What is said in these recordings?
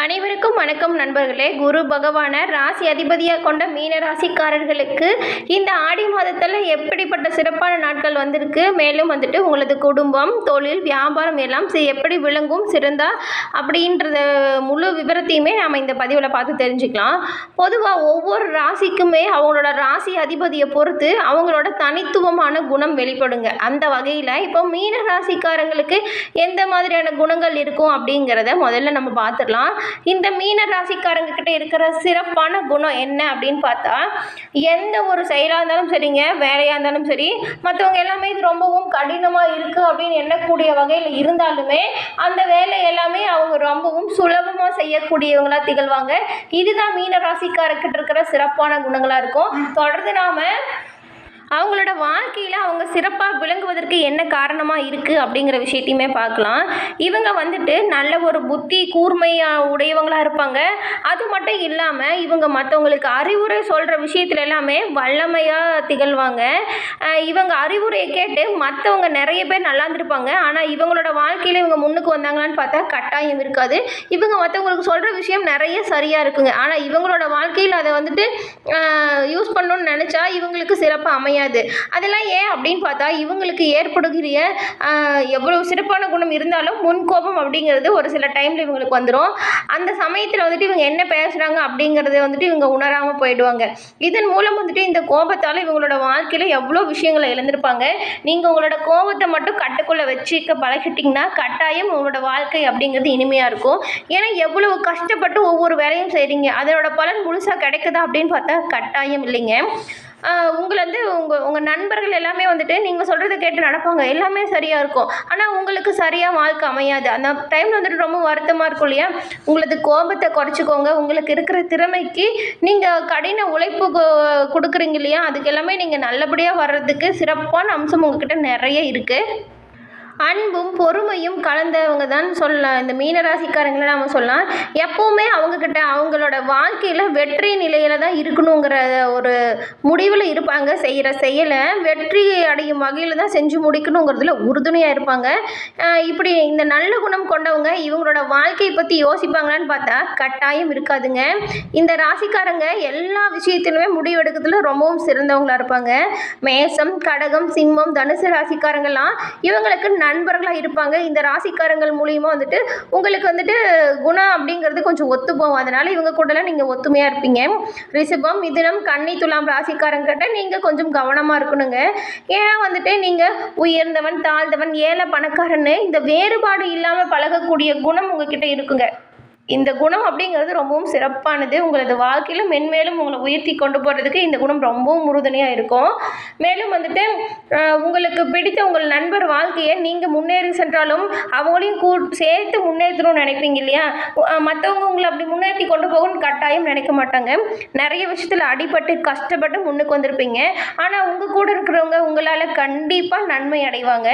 அனைவருக்கும் வணக்கம் நண்பர்களே. குரு பகவானை ராசி அதிபதியாக கொண்ட மீன ராசிக்காரர்களுக்கு இந்த ஆடி மாதத்தில் எப்படிப்பட்ட சிறப்பான நாட்கள் வந்திருக்கு? மேலும் வந்துட்டு உங்களது குடும்பம் தொழில் வியாபாரம் எல்லாம் எப்படி விளங்கும் சிறந்தா? அப்படின்றத முழு விவரத்தையுமே நாம் இந்த பதிவில் பார்த்து தெரிஞ்சுக்கலாம். பொதுவாக ஒவ்வொரு ராசிக்குமே அவங்களோட ராசி அதிபதியை பொறுத்து அவங்களோட தனித்துவமான குணம் வெளிப்படுங்க. அந்த வகையில் இப்போ மீன ராசிக்காரங்களுக்கு எந்த மாதிரியான குணங்கள் இருக்கும் அப்படிங்கிறத முதல்ல நம்ம பார்த்துடலாம். இந்த மீன ராசிக்காரங்க கிட்ட இருக்கிற சிறப்பான குணம் என்ன அப்படின்னு பார்த்தா எந்த ஒரு செயலாக இருந்தாலும் சரிங்க வேலையாக இருந்தாலும் சரி மற்றவங்க எல்லாமே இது ரொம்பவும் கடினமாக இருக்குது அப்படின்னு எண்ணக்கூடிய வகையில் இருந்தாலுமே அந்த வேலை எல்லாமே அவங்க ரொம்பவும் சுலபமாக செய்யக்கூடியவங்களாக திகழ்வாங்க. இதுதான் மீன ராசிக்காரர்கிட்ட இருக்கிற சிறப்பான குணங்களாக இருக்கும். தொடர்ந்து நாம் அவங்களோட வாழ்க்கையில் அவங்க சிறப்பாக விளங்குவதற்கு என்ன காரணமாக இருக்குது அப்படிங்கிற விஷயத்தையுமே பார்க்கலாம். இவங்க வந்துட்டு நல்ல ஒரு புத்தி கூர்மையாக உடையவங்களாக இருப்பாங்க. அது மட்டும் இல்லாமல் இவங்க மற்றவங்களுக்கு அறிவுரை சொல்கிற விஷயத்துல எல்லாமே வல்லமையாக திகழ்வாங்க. இவங்க அறிவுரையை கேட்டு மற்றவங்க நிறைய பேர் நல்லா இருந்திருப்பாங்க. ஆனால் இவங்களோட வாழ்க்கையில் இவங்க முன்னுக்கு வந்தாங்களான்னு பார்த்தா கட்டாயம் இருக்காது. இவங்க மற்றவங்களுக்கு சொல்கிற விஷயம் நிறைய சரியாக இருக்குங்க. ஆனால் இவங்களோட வாழ்க்கையில் அதை வந்துட்டு யூஸ் பண்ணணும்னு நினச்சா இவங்களுக்கு சிறப்பாக அமையாது. அதெல்லாம் ஏன் அப்படின்னு பார்த்தா இவங்களுக்கு ஏற்படுகிற எவ்வளோ எவ்வளவு சிறப்பான குணம் இருந்தாலும் முன்கோபம் அப்படிங்கிறது ஒரு சில டைமில் இவங்களுக்கு வந்துடும் அந்த சமயத்தில் வந்துட்டு இவங்க என்ன பேசுகிறாங்க அப்படிங்கிறத வந்துட்டு இவங்க உணராமல் போயிடுவாங்க. இதன் மூலம் வந்துட்டு இந்த கோபத்தால் இவங்களோட வாழ்க்கையில் எவ்வளோ விஷயங்களை இழந்திருப்பாங்க. நீங்கள் உங்களோட கோபத்தை மட்டும் கட்டுக்குள்ளே வச்சுக்க பழகிட்டிங்கன்னா கட்டாயம் உங்களோட வாழ்க்கை அப்படிங்கிறது இனிமையாக இருக்கும். ஏன்னா எவ்வளவு கஷ்டப்பட்டு ஒவ்வொரு வேலையும் செய்கிறீங்க அதனோட பலன் முழுசாக கிடைக்குதா அப்படின்னு பார்த்தா கட்டாயம் இல்லைங்க. உங்களை வந்து உங்கள் உங்கள் நண்பர்கள் எல்லாமே வந்துட்டு நீங்கள் சொல்கிறத கேட்டு நடப்பாங்க. எல்லாமே சரியாக இருக்கும். ஆனால் உங்களுக்கு சரியாக வாழ்க்கை அமையாது. அந்த டைமில் வந்துட்டு ரொம்ப வருத்தமாக இருக்கும் இல்லையா? உங்களது கோபத்தை குறைச்சிக்கோங்க. உங்களுக்கு இருக்கிற திறமைக்கு நீங்கள் கடின உழைப்பு கொடுக்குறீங்க இல்லையா? அதுக்கு எல்லாமே நீங்கள் நல்லபடியாக வர்றதுக்கு சிறப்பான அம்சம் உங்ககிட்ட நிறைய இருக்குது அன்பும் பொறுமையும் கலந்தவங்க தான் சொல்லலாம். இந்த மீனராசிக்காரங்களை நாம் சொல்லலாம். எப்போவுமே அவங்கக்கிட்ட அவங்களோட வாழ்க்கையில் வெற்றி நிலையில் தான் இருக்கணுங்கிற ஒரு முடிவில் இருப்பாங்க. செய்கிற செயலை வெற்றி அடையும் வகையில் தான் செஞ்சு முடிக்கணுங்கிறதுல உறுதுணையாக இருப்பாங்க. இப்படி இந்த நல்ல குணம் கொண்டவங்க இவங்களோட வாழ்க்கையை பற்றி யோசிப்பாங்களான்னு பார்த்தா கட்டாயம் இருக்காதுங்க. இந்த ராசிக்காரங்க எல்லா விஷயத்திலுமே முடிவெடுக்கிறதுல ரொம்பவும் சிறந்தவங்களாக இருப்பாங்க. மேசம் கடகம் சிம்மம் தனுசு ராசிக்காரங்கெல்லாம் இவங்களுக்கு நண்பர்களாக இருப்பாங்க. இந்த ராசிக்காரங்கள் மூலியமாக வந்துட்டு உங்களுக்கு வந்துட்டு குணம் அப்படிங்கிறது கொஞ்சம் ஒத்து போகும். இவங்க கூடலாம் நீங்கள் ஒத்துமையாக இருப்பீங்க. ரிஷபம் மிதுனம் கன்னி துலாம் ராசிக்காரங்கிட்ட நீங்கள் கொஞ்சம் கவனமாக இருக்கணுங்க. ஏன்னா வந்துட்டு நீங்கள் உயர்ந்தவன் தாழ்ந்தவன் ஏழை பணக்காரன்னு இந்த வேறுபாடு இல்லாமல் பழகக்கூடிய குணம் உங்ககிட்ட இருக்குங்க. இந்த குணம் அப்படிங்கிறது ரொம்பவும் சிறப்பானது. உங்களது வாழ்க்கையில் மென்மேலும் உங்களை உயர்த்தி கொண்டு போகிறதுக்கு இந்த குணம் ரொம்பவும் உறுதுணையாக இருக்கும். மேலும் வந்துட்டு உங்களுக்கு பிடித்த உங்கள் நண்பர் வாழ்க்கையை நீங்கள் முன்னேறி சென்றாலும் அவங்களையும் கூ சேர்த்து முன்னேற்றணும்னு நினைப்பீங்க இல்லையா? மற்றவங்க உங்களை அப்படி முன்னேற்றி கொண்டு போகணும்னு கட்டாயம் நினைக்க மாட்டாங்க. நிறைய விஷயத்தில் அடிபட்டு கஷ்டப்பட்டு முன்னுக்கு வந்திருப்பீங்க. ஆனால் உங்கள் கூட இருக்கிறவங்க உங்களால் கண்டிப்பாக நன்மை அடைவாங்க.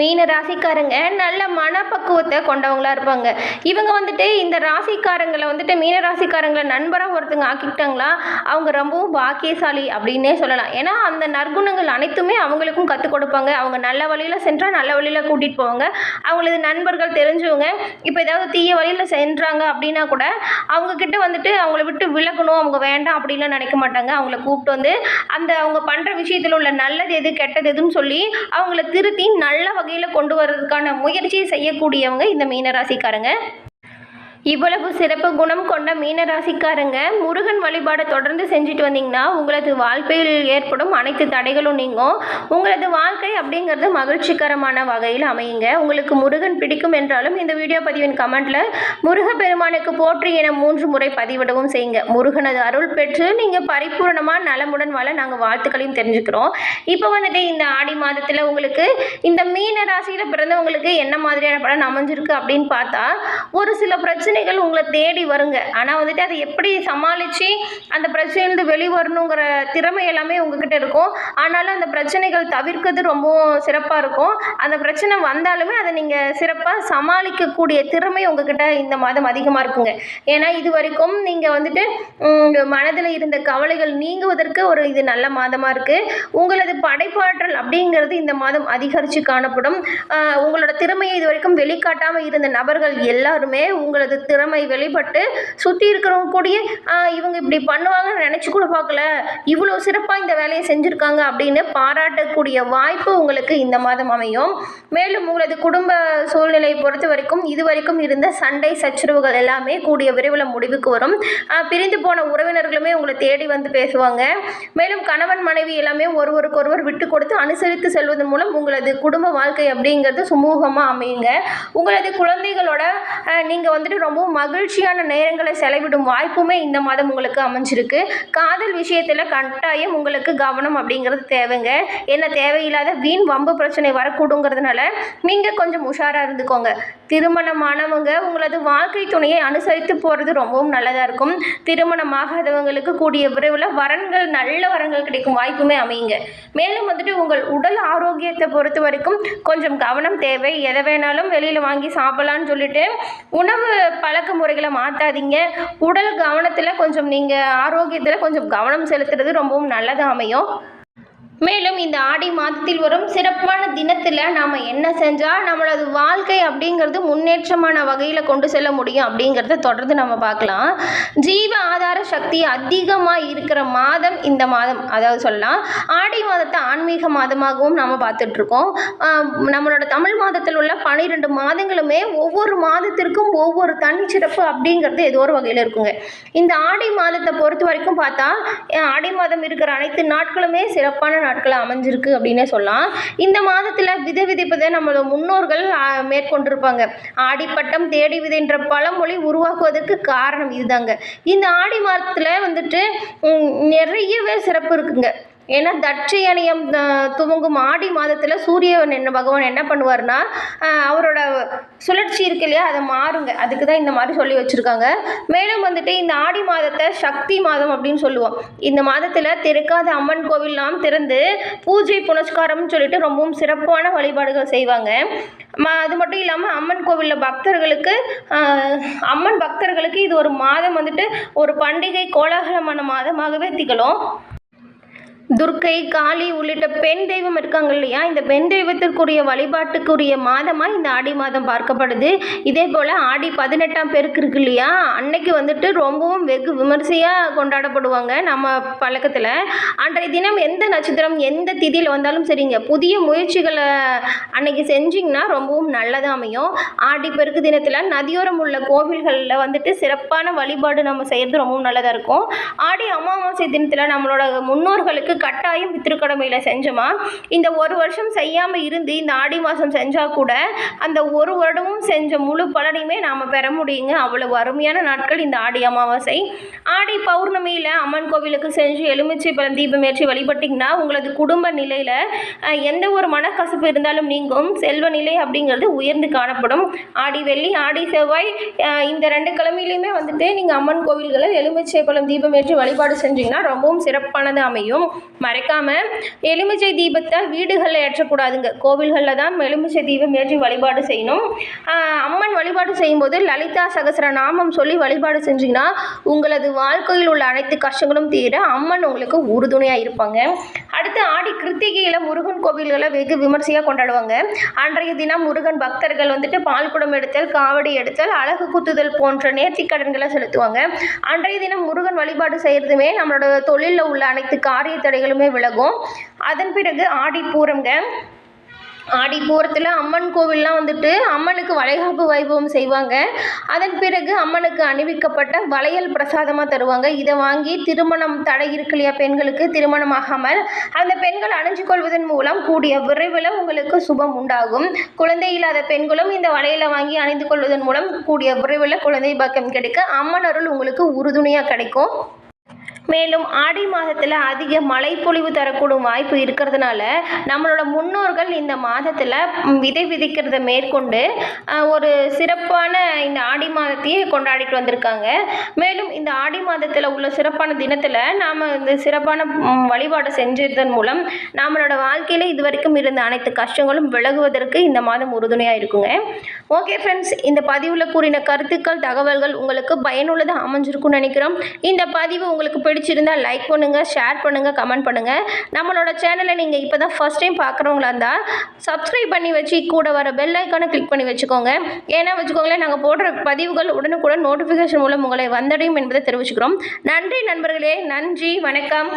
மீன ராசிக்காரங்க நல்ல மனப்பக்குவத்தை கொண்டவங்களா இருப்பாங்க. இவங்க வந்துட்டு இந்த ராசிக்காரங்களை வந்துட்டு மீன ராசிக்காரங்களை நண்பராக ஒருத்தங்க ஆக்கிக்கிட்டாங்களா அவங்க ரொம்பவும் பாக்கியசாலி அப்படின்னே சொல்லலாம். ஏன்னா அந்த நற்குணங்கள் அனைத்துமே அவங்களுக்கும் கற்றுக் கொடுப்பாங்க. அவங்க நல்ல வழியில் சென்றால் நல்ல வழியில் கூட்டிகிட்டு போவாங்க. அவங்களது நண்பர்கள் தெரிஞ்சவங்க இப்போ ஏதாவது தீய வழியில் சென்றாங்க அப்படின்னா கூட அவங்கக்கிட்ட வந்துட்டு அவங்கள விட்டு விலகணும் அவங்க வேண்டாம் அப்படின்லாம் நினைக்க மாட்டாங்க. அவங்கள கூப்பிட்டு வந்து அந்த அவங்க பண்ணுற விஷயத்தில் உள்ள நல்லது எது கெட்டது எதுன்னு சொல்லி அவங்கள திருத்தி நல்ல வகையில் கொண்டு வர்றதுக்கான முயற்சியை செய்யக்கூடியவங்க இந்த மீனராசிக்காரங்க. இவ்வளவு சிறப்பு குணம் கொண்ட மீனராசிக்காரங்க முருகன் வழிபாடை தொடர்ந்து செஞ்சுட்டு வந்தீங்கன்னா உங்களது வாழ்க்கையில் ஏற்படும் அனைத்து தடைகளும் நீங்கும். உங்களது வாழ்க்கை அப்படிங்கிறது மகிழ்ச்சிகரமான வகையில் அமையுங்க. உங்களுக்கு முருகன் பிடிக்கும் என்றாலும் இந்த வீடியோ பதிவின் கமெண்ட்ல முருகப்பெருமானுக்கு போற்றி என மூன்று முறை பதிவிடவும் செய்யுங்க. முருகனது அருள் பெற்று நீங்கள் பரிபூரணமாக நலமுடன் வாழ நாங்கள் வாழ்த்துக்களையும் தெரிஞ்சுக்கிறோம். இப்போ வந்துட்டு இந்த ஆடி மாதத்தில் உங்களுக்கு இந்த மீன ராசியில் பிறந்தவங்களுக்கு என்ன மாதிரியான பலன் அமைஞ்சிருக்கு அப்படின்னு பார்த்தா ஒரு சில பிரச்சனை பிரச்சனைகள் உங்களை தேடி வருங்க. ஆனால் வந்துட்டு அதை எப்படி சமாளித்து அந்த பிரச்சனையிலேருந்து வெளிவரணுங்கிற திறமை எல்லாமே உங்ககிட்ட இருக்கும். ஆனாலும் அந்த பிரச்சனைகள் தவிர்க்கிறது ரொம்பவும் சிறப்பாக இருக்கும். அந்த பிரச்சனை வந்தாலுமே அதை நீங்கள் சிறப்பாக சமாளிக்கக்கூடிய திறமை உங்ககிட்ட இந்த மாதம் அதிகமாக இருக்குங்க. ஏன்னா இது வரைக்கும் நீங்கள் வந்துட்டு மனதில் இருந்த கவலைகள் நீங்குவதற்கு ஒரு இது நல்ல மாதமாக இருக்குது உங்களது படைப்பாற்றல் அப்படிங்கிறது இந்த மாதம் அதிகரித்து காணப்படும். உங்களோட திறமையை இது வரைக்கும் வெளிக்காட்டாமல் இருந்த நபர்கள் எல்லாருமே உங்களது திறமை வெளிப்பட்டு சுற்றி இருக்கிறவங்க கூடயே இவங்க இப்படி பண்ணுவாங்கன்னு நினச்சி கூட பார்க்கல. இவ்வளோ சிறப்பாக இந்த வேலையை செஞ்சுருக்காங்க அப்படின்னு பாராட்டக்கூடிய வாய்ப்பு உங்களுக்கு இந்த மாதம் அமையும். மேலும் உங்களது குடும்ப சூழ்நிலையை பொறுத்த வரைக்கும் இது வரைக்கும் இருந்த சண்டை சச்சரவுகள் எல்லாமே கூடிய விரைவில் முடிவுக்கு வரும். பிரிந்து போன உறவினர்களுமே உங்களை தேடி வந்து பேசுவாங்க. மேலும் கணவன் மனைவி எல்லாமே ஒருவருக்கொருவர் விட்டு கொடுத்து அனுசரித்து செல்வதன் மூலம் உங்களது குடும்ப வாழ்க்கை அப்படிங்கிறது சுமூகமாக அமையுங்க. உங்களது குழந்தைகளோட நீங்கள் வந்துட்டு ரொம்பவும் மகிழ்ச்சியான நேரங்களை செலவிடும் வாய்ப்புமே இந்த மாதம் உங்களுக்கு அமைஞ்சிருக்கு. காதல் விஷயத்தில் கட்டாயம் உங்களுக்கு கவனம் அப்படிங்கிறது தேவைங்க. என்ன தேவையில்லாத வீண் வம்பு பிரச்சனை வரக்கூடுங்கிறதுனால நீங்கள் கொஞ்சம் உஷாராக இருந்துக்கோங்க. திருமணமானவங்க உங்களது வாழ்க்கை துணையை அனுசரித்து போகிறது ரொம்பவும் நல்லதாக இருக்கும். திருமணமாகாதவங்களுக்கு கூடிய விரைவில் வரன்கள் நல்ல வரன்கள் கிடைக்கும் வாய்ப்புமே அமையுங்க. மேலும் வந்துட்டு உங்கள் உடல் ஆரோக்கியத்தை பொறுத்த வரைக்கும் கொஞ்சம் கவனம் தேவை. எதை வேணாலும் வெளியில் வாங்கி சாப்பிடலான்னு சொல்லிட்டு உணவு பழக்க முறைகளை மாற்றாதீங்க உடல் கவனத்தில் கொஞ்சம் நீங்கள் ஆரோக்கியத்தில் கொஞ்சம் கவனம் செலுத்துறது ரொம்பவும் நல்லதாக அமையும். மேலும் இந்த ஆடி மாதத்தில் வரும் சிறப்பான தினத்தில் நாம் என்ன செஞ்சால் நம்மளது வாழ்க்கை அப்படிங்கிறது முன்னேற்றமான வகையில் கொண்டு செல்ல முடியும் அப்படிங்கிறத தொடர்ந்து நம்ம பார்க்கலாம். ஜீவ ஆதார சக்தி அதிகமாக இருக்கிற மாதம் இந்த மாதம். அதாவது சொல்லலாம் ஆடி மாதத்தை ஆன்மீக மாதமாகவும் நாம் பார்த்துட்ருக்கோம். நம்மளோட தமிழ் மாதத்தில் உள்ள பன்னிரெண்டு மாதங்களுமே ஒவ்வொரு மாதத்திற்கும் ஒவ்வொரு தனிச்சிறப்பு அப்படிங்கிறது ஏதோ ஒரு வகையில் இருக்குங்க. இந்த ஆடி மாதத்தை பொறுத்த வரைக்கும் பார்த்தா ஆடி மாதம் இருக்கிற அனைத்து நாட்களுமே சிறப்பான நாட்களாக அமைஞ்சிருக்கு அப்படின்னே சொல்லலாம். இந்த மாதத்தில் விதை விதைப்பதை நம்மளோட முன்னோர்கள் மேற்கொண்டிருப்பாங்க. ஆடிப்பட்டம் தேடி விதைன்ற பழமொழி உருவாக்குவதற்கு காரணம் இதுதாங்க. இந்த ஆடி மாதத்தில் வந்துட்டு நிறையவே சிறப்பு இருக்குங்க. ஏன்னா தட்சியணியம் துவங்கும் ஆடி மாதத்தில் சூரியன் என்ன பகவான் என்ன பண்ணுவார்னா அவரோட சுழற்சி இருக்கு இல்லையா அதை மாறுங்க. அதுக்கு தான் இந்த மாதிரி சொல்லி வச்சுருக்காங்க. மேலும் வந்துட்டு இந்த ஆடி மாதத்தை சக்தி மாதம் அப்படின்னு சொல்லுவோம். இந்த மாதத்தில் திறக்காத அம்மன் கோவில்லாம் திறந்து பூஜை புனஸ்காரம்னு சொல்லிட்டு ரொம்பவும் சிறப்பான வழிபாடுகள் செய்வாங்க. ம அது மட்டும் இல்லாமல் அம்மன் கோவிலில் பக்தர்களுக்கு அம்மன் பக்தர்களுக்கு இது ஒரு மாதம் வந்துட்டு ஒரு பண்டிகை கோலாகலமான மாதமாகவே திகழும். துர்க்கை காளி உள்ளிட்ட பெண் தெய்வம் இருக்காங்க இல்லையா? இந்த பெண் தெய்வத்திற்குரிய வழிபாட்டுக்குரிய மாதமாக இந்த ஆடி மாதம் பார்க்கப்படுது. இதே போல் ஆடி பதினெட்டாம் பெருக்கு இருக்கு இல்லையா? அன்னைக்கு வந்துட்டு ரொம்பவும் வெகு விமர்சையாக கொண்டாடப்படுவாங்க நம்ம பழக்கத்தில். அன்றைய தினம் எந்த நட்சத்திரம் எந்த திதியில் வந்தாலும் சரிங்க புதிய முயற்சிகளை அன்னைக்கு செஞ்சிங்கன்னா ரொம்பவும் நல்லதாக அமையும். ஆடி பெருக்கு தினத்தில் நதியோரம் உள்ள கோவில்களில் வந்துட்டு சிறப்பான வழிபாடு நம்ம செய்கிறது ரொம்பவும் நல்லதாக இருக்கும். ஆடி அமாவாசை தினத்தில் நம்மளோட முன்னோர்களுக்கு கட்டாயம் பித்திருக்கடமையில் செஞ்சோமா? இந்த ஒரு வருஷம் செய்யாமல் இருந்து இந்த ஆடி மாதம் செஞ்சால் கூட அந்த ஒரு வருடமும் செஞ்ச முழு பலனையுமே நாம் பெற முடியுங்க. அவ்வளோ அருமையான நாட்கள் இந்த ஆடி அமாவாசை. ஆடி பௌர்ணமியில் அம்மன் கோவிலுக்கு செஞ்சு எலுமிச்சை பழம் தீபம் ஏற்றி வழிபட்டிங்கன்னா உங்களது குடும்ப நிலையில் எந்த ஒரு மனக்கசப்பு இருந்தாலும் நீங்கும். செல்வ நிலை அப்படிங்கிறது உயர்ந்து காணப்படும். ஆடி வெள்ளி ஆடி செவ்வாய் இந்த ரெண்டு கிழமையிலையுமே வந்துட்டு நீங்கள் அம்மன் கோவில்களில் எலுமிச்சை பழம் தீபம் ஏற்றி வழிபாடு செஞ்சீங்கன்னா ரொம்பவும் சிறப்பானது அமையும். மறைக்காமல் எலுமிச்சை தீபத்தை வீடுகளில் ஏற்றக்கூடாதுங்க. கோவில்களில் தான் எலுமிச்சை தீபம் ஏற்றி வழிபாடு செய்யணும். அம்மன் வழிபாடு செய்யும்போது லலிதா சகஸ்ர நாமம் சொல்லி வழிபாடு செஞ்சீங்கன்னா உங்களது வாழ்க்கையில் உள்ள அனைத்து கஷ்டங்களும் தீர அம்மன் உங்களுக்கு உறுதுணையாக இருப்பாங்க. அடுத்து ஆடி கிருத்திகையில் முருகன் கோவில்களை வெகு விமர்சையாக கொண்டாடுவாங்க. அன்றைய தினம் முருகன் பக்தர்கள் வந்துட்டு பால் குடம் எடுத்தல் காவடி எடுத்தல் அழகு குத்துதல் போன்ற நேர்த்திக்கடன்களை செலுத்துவாங்க. அன்றைய தினம் முருகன் வழிபாடு செய்கிறதுமே நம்மளோட தொழிலில் உள்ள அனைத்து காரிய தடைகளுமே விலகும். அதன் பிறகு ஆடி பூரம்ங்க ஆடி பூரத்தில் அம்மன் கோவில்லாம் வந்துட்டு அம்மனுக்கு வளைகாப்பு வைபவம் செய்வாங்க. அதன் பிறகு அம்மனுக்கு அணிவிக்கப்பட்ட வளையல் பிரசாதமாக தருவாங்க. இதை வாங்கி திருமணம் தடை இருக்கு இல்லையா பெண்களுக்கு? திருமணம் ஆகாமல் அந்த பெண்கள் அணிஞ்சு கொள்வதன் மூலம் கூடிய விரைவில் உங்களுக்கு சுபம் உண்டாகும். குழந்தை இல்லாத பெண்களும் இந்த வளையலை வாங்கி அணிந்து கொள்வதன் மூலம் கூடிய விரைவில் குழந்தை பாக்கியம் கிடைக்க அம்மன் அருள் உங்களுக்கு உறுதுணையாக கிடைக்கும். மேலும் ஆடி மாதத்தில் அதிக மழைப்பொழிவு தரக்கூடும் வாய்ப்பு இருக்கிறதுனால நம்மளோட முன்னோர்கள் இந்த மாதத்தில் விதை விதைக்கிறத மேற்கொண்டு ஒரு சிறப்பான இந்த ஆடி மாதத்தையே கொண்டாடிட்டு வந்திருக்காங்க. மேலும் இந்த ஆடி மாதத்தில் உள்ள சிறப்பான தினத்தில் நாம் இந்த சிறப்பான வழிபாடு செஞ்சதன் மூலம் நம்மளோட வாழ்க்கையில் இது வரைக்கும் இருந்த அனைத்து கஷ்டங்களும் விலகுவதற்கு இந்த மாதம் உறுதுணையாக இருக்குங்க. ஓகே ஃப்ரெண்ட்ஸ் இந்த பதிவில் கூறின கருத்துக்கள் தகவல்கள் உங்களுக்கு பயனுள்ளதாக அமைஞ்சிருக்கும்னு நினைக்கிறோம். இந்த பதிவு உங்களுக்கு பிடிச்சிருந்தால் லைக் பண்ணுங்கள் ஷேர் பண்ணுங்கள் கமெண்ட் பண்ணுங்கள் நம்மளோட சேனலை நீங்கள் இப்போ தான் ஃபஸ்ட் டைம் பார்க்குறவங்களா இருந்தால் சப்ஸ்கிரைப் பண்ணி வச்சு கூட வர பெல் ஐக்கானை கிளிக் பண்ணி வச்சுக்கோங்க. ஏன்னா வச்சுக்கோங்களேன் நாங்கள் போடுற பதிவுகள் உடனுக்குடன் நோட்டிஃபிகேஷன் மூலம் உங்களை வந்தடையும் என்பதை தெரிவிச்சுக்கிறோம். நன்றி நண்பர்களே நன்றி வணக்கம்.